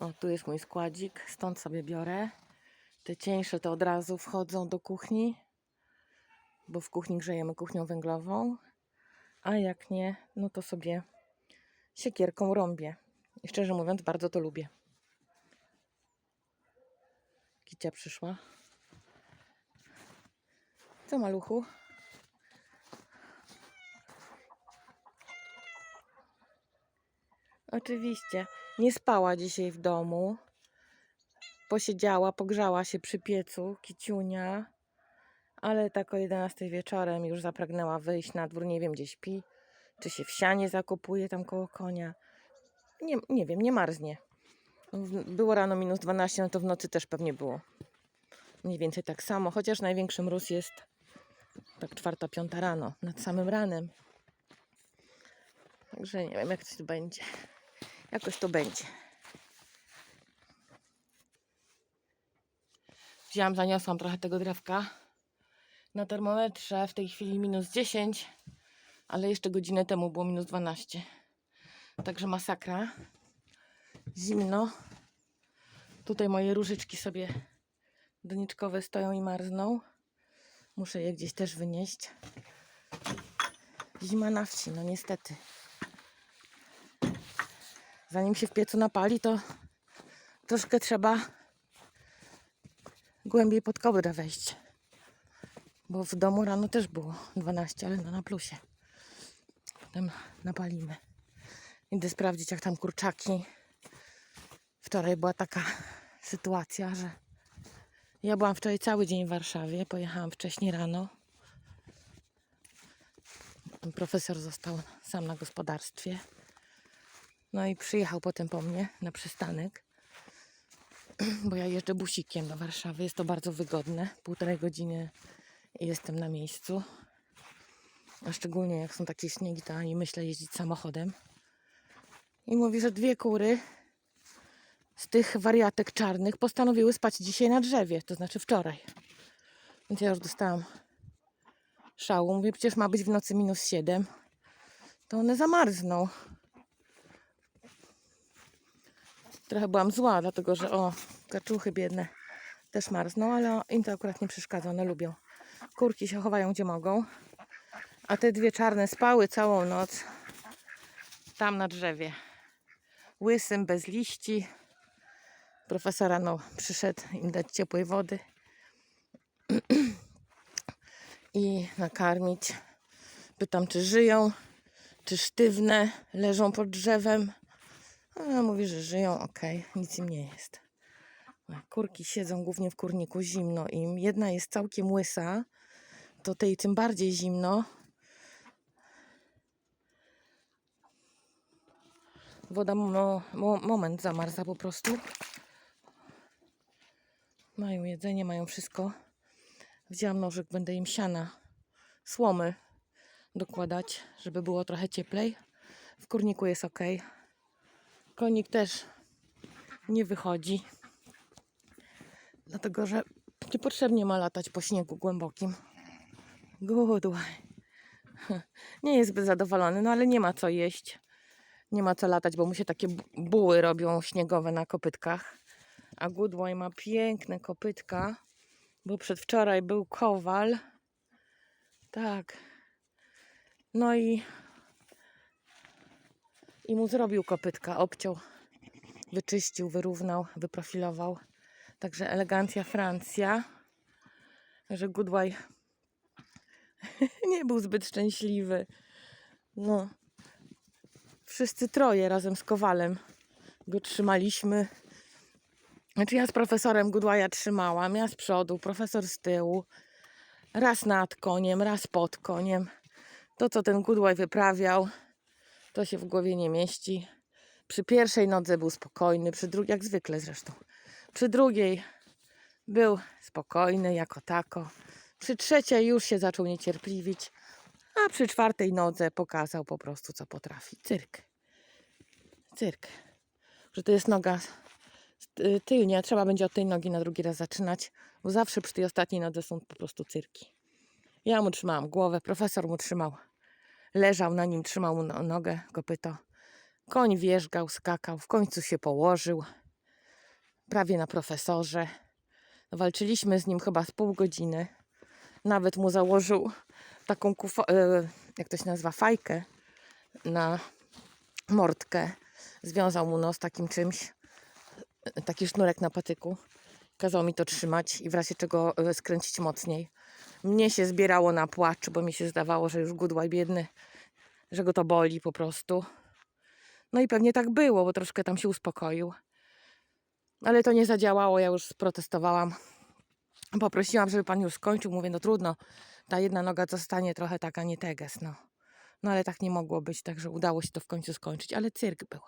O, tu jest mój składzik, stąd sobie biorę. Te cieńsze to od razu wchodzą do kuchni, bo w kuchni grzejemy kuchnią węglową. A jak nie, no to sobie siekierką rąbię. I szczerze mówiąc, bardzo to lubię. Kicia przyszła. Co maluchu? Oczywiście. Nie spała dzisiaj w domu. Posiedziała, pogrzała się przy piecu, kiciunia. Ale tak o 11 wieczorem już zapragnęła wyjść na dwór. Nie wiem, gdzie śpi. Czy się w sianie zakopuje tam koło konia. Nie, nie wiem, nie marznie. Było rano minus 12, no to w nocy też pewnie było. Mniej więcej tak samo, chociaż największy mróz jest tak czwarta, piąta rano, nad samym ranem. Także nie wiem, jak to tu będzie. Jakoś to będzie. Wzięłam, zaniosłam trochę tego drewka. Na termometrze w tej chwili minus 10, ale jeszcze godzinę temu było minus 12. Także masakra. Zimno. Tutaj moje różyczki sobie doniczkowe stoją i marzną. Muszę je gdzieś też wynieść. Zima na wsi, no niestety. Zanim się w piecu napali, to troszkę trzeba głębiej pod kołdrę wejść. Bo w domu rano też było 12, ale no na plusie. Potem napalimy. Idę sprawdzić, jak tam kurczaki. Wczoraj była taka sytuacja, że ja byłam wczoraj cały dzień w Warszawie. Pojechałam wcześniej rano. Ten profesor został sam na gospodarstwie. No i przyjechał potem po mnie na przystanek, bo ja jeżdżę busikiem do Warszawy. Jest to bardzo wygodne. Półtorej godziny jestem na miejscu. A szczególnie jak są takie śniegi, to ani myślę jeździć samochodem. I mówi, że dwie kury z tych wariatek czarnych postanowiły spać dzisiaj na drzewie, to znaczy wczoraj. Więc ja już dostałam szału. Mówię, przecież ma być w nocy minus 7. To one zamarzną. Trochę byłam zła, dlatego że o, kaczuchy biedne też marzną, ale im to akurat nie przeszkadza, one lubią. Kurki się chowają gdzie mogą, a te dwie czarne spały całą noc tam na drzewie. Łysym, bez liści. Profesor rano przyszedł im dać ciepłej wody i nakarmić. Pytam, czy żyją, czy sztywne, leżą pod drzewem. A mówi, że żyją, okej, nic im nie jest. Kurki siedzą głównie w kurniku, zimno im. Jedna jest całkiem łysa, to tej tym bardziej zimno. Woda mo, mo, moment zamarza po prostu. Mają jedzenie, mają wszystko. Wzięłam nożyk, będę im siana, słomy dokładać, żeby było trochę cieplej. W kurniku jest ok. Konik też nie wychodzi, dlatego że niepotrzebnie ma latać po śniegu głębokim. Gudłaj. Nie jest zbyt zadowolony, no ale nie ma co jeść. Nie ma co latać, bo mu się takie bu- buły robią śniegowe na kopytkach. A Goodway ma piękne kopytka, bo przedwczoraj był kowal. Tak. No i i mu zrobił kopytka, obciął, wyczyścił, wyrównał, wyprofilował. Także elegancja Francja, że Goodway nie był zbyt szczęśliwy. No, wszyscy troje razem z Kowalem go trzymaliśmy. Znaczy ja z profesorem Goodwaya trzymałam, ja z przodu, profesor z tyłu. Raz nad koniem, raz pod koniem. To, co ten Goodway wyprawiał, to się w głowie nie mieści. Przy pierwszej nodze był spokojny, przy drugiej, jak zwykle zresztą. Przy drugiej był spokojny jako tako. Przy trzeciej już się zaczął niecierpliwić, a przy czwartej nodze pokazał po prostu, co potrafi. Cyrk. Cyrk. Że to jest noga y, tylnia, trzeba będzie od tej nogi na drugi raz zaczynać, bo zawsze przy tej ostatniej nodze są po prostu cyrki. Ja mu trzymałam głowę, profesor mu trzymał leżał na nim, trzymał no- nogę, kopyto. Koń wierzgał, skakał, w końcu się położył. prawie na profesorze. Walczyliśmy z nim chyba z pół godziny. Nawet mu założył taką, kufo- e, jak to się nazywa, fajkę na mordkę. Związał mu nos takim czymś, taki sznurek na patyku. Kazał mi to trzymać i w razie czego e, skręcić mocniej. Mnie się zbierało na płacz, bo mi się zdawało, że już gudłaj biedny, że go to boli po prostu. No i pewnie tak było, bo troszkę tam się uspokoił. Ale to nie zadziałało, ja już sprotestowałam. Poprosiłam, żeby pan już skończył. Mówię, no trudno, ta jedna noga zostanie trochę taka nie teges, no. No ale tak nie mogło być, także udało się to w końcu skończyć, ale cyrk był.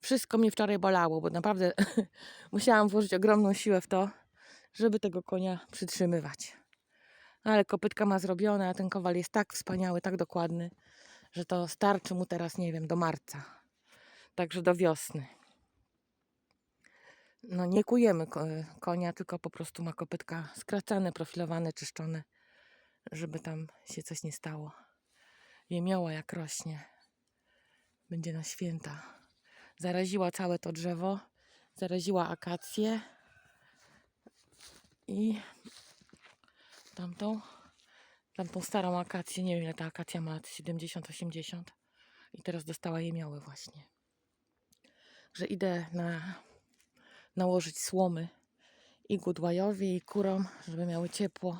Wszystko mnie wczoraj bolało, bo naprawdę musiałam włożyć ogromną siłę w to, żeby tego konia przytrzymywać. No, ale kopytka ma zrobione, a ten kowal jest tak wspaniały, tak dokładny, że to starczy mu teraz, nie wiem, do marca. Także do wiosny. No nie kujemy ko- konia, tylko po prostu ma kopytka skracane, profilowane, czyszczone, żeby tam się coś nie stało. Jemioła jak rośnie. Będzie na święta. Zaraziła całe to drzewo, zaraziła akację i tamtą, tamtą starą akację, nie wiem ile ta akacja ma lat, 70-80 i teraz dostała jemiołę właśnie. Że idę na, nałożyć słomy i Gudłajowi i kurom, żeby miały ciepło,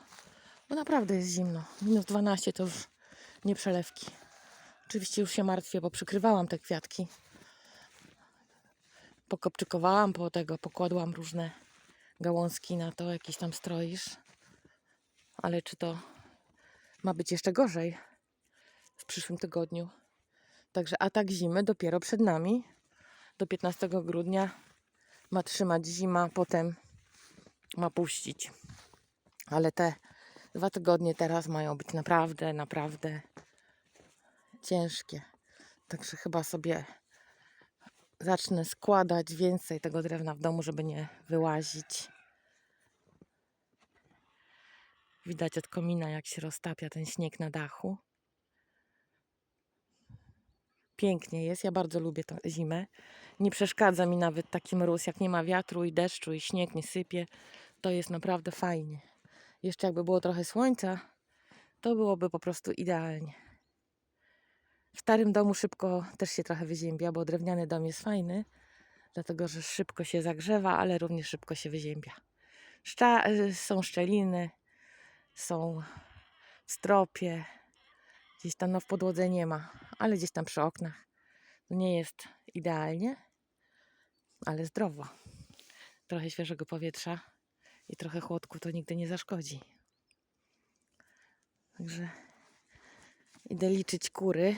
bo naprawdę jest zimno. Minus 12 to już nie przelewki. Oczywiście już się martwię, bo przykrywałam te kwiatki. Pokopczykowałam po tego, pokładłam różne gałązki na to, jakiś tam stroisz. Ale czy to ma być jeszcze gorzej w przyszłym tygodniu? Także atak zimy dopiero przed nami. Do 15 grudnia ma trzymać zima, potem ma puścić. Ale te dwa tygodnie teraz mają być naprawdę, naprawdę ciężkie. Także chyba sobie zacznę składać więcej tego drewna w domu, żeby nie wyłazić. Widać od komina, jak się roztapia ten śnieg na dachu. Pięknie jest. Ja bardzo lubię tę zimę. Nie przeszkadza mi nawet taki mróz, jak nie ma wiatru i deszczu i śnieg nie sypie. To jest naprawdę fajnie. Jeszcze jakby było trochę słońca, to byłoby po prostu idealnie. W starym domu szybko też się trochę wyziębia, bo drewniany dom jest fajny, dlatego że szybko się zagrzewa, ale również szybko się wyziębia. Szcza- y, są szczeliny, są stropie, gdzieś tam no, w podłodze nie ma, ale gdzieś tam przy oknach. Nie jest idealnie, ale zdrowo. Trochę świeżego powietrza i trochę chłodku to nigdy nie zaszkodzi. Także idę liczyć kury,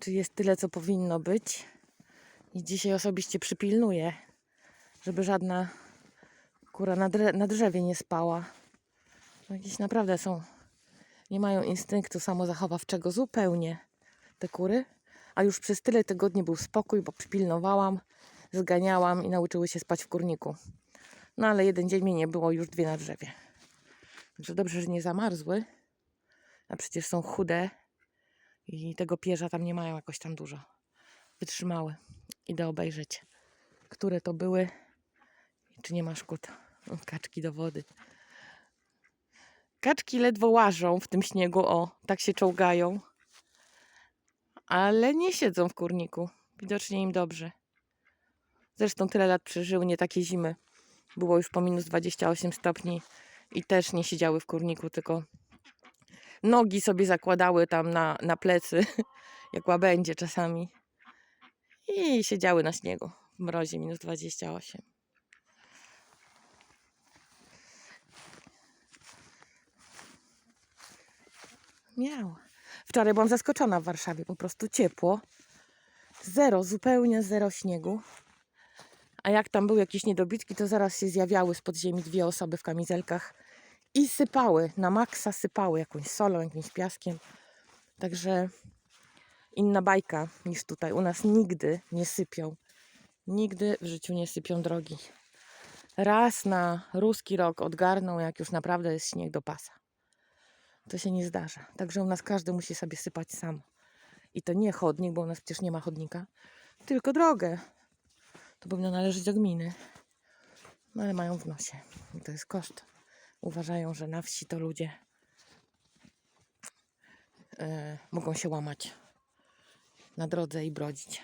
czy jest tyle, co powinno być. I dzisiaj osobiście przypilnuję, żeby żadna kura na drzewie nie spała. Jakieś naprawdę są, nie mają instynktu samozachowawczego zupełnie te kury. A już przez tyle tygodni był spokój, bo przypilnowałam, zganiałam i nauczyły się spać w kurniku. No ale jeden dzień mnie nie było, już dwie na drzewie. Także dobrze, że nie zamarzły. A przecież są chude i tego pierza tam nie mają jakoś tam dużo. Wytrzymały. Idę obejrzeć, które to były i czy nie ma szkód. Kaczki do wody. Kaczki ledwo łażą w tym śniegu, o, tak się czołgają. Ale nie siedzą w kurniku. Widocznie im dobrze. Zresztą tyle lat przeżyły, nie takie zimy. Było już po minus 28 stopni i też nie siedziały w kurniku, tylko nogi sobie zakładały tam na, na plecy, jak łabędzie czasami. I siedziały na śniegu w mrozie minus 28. Miał. Wczoraj byłam zaskoczona w Warszawie, po prostu ciepło. Zero, zupełnie zero śniegu. A jak tam były jakieś niedobitki, to zaraz się zjawiały z podziemi dwie osoby w kamizelkach i sypały, na maksa sypały jakąś solą, jakimś piaskiem. Także inna bajka niż tutaj. U nas nigdy nie sypią. Nigdy w życiu nie sypią drogi. Raz na ruski rok odgarną, jak już naprawdę jest śnieg do pasa. To się nie zdarza. Także u nas każdy musi sobie sypać sam. I to nie chodnik, bo u nas przecież nie ma chodnika, tylko drogę. To powinno należeć do gminy. No ale mają w nosie. I to jest koszt. Uważają, że na wsi to ludzie yy, mogą się łamać na drodze i brodzić.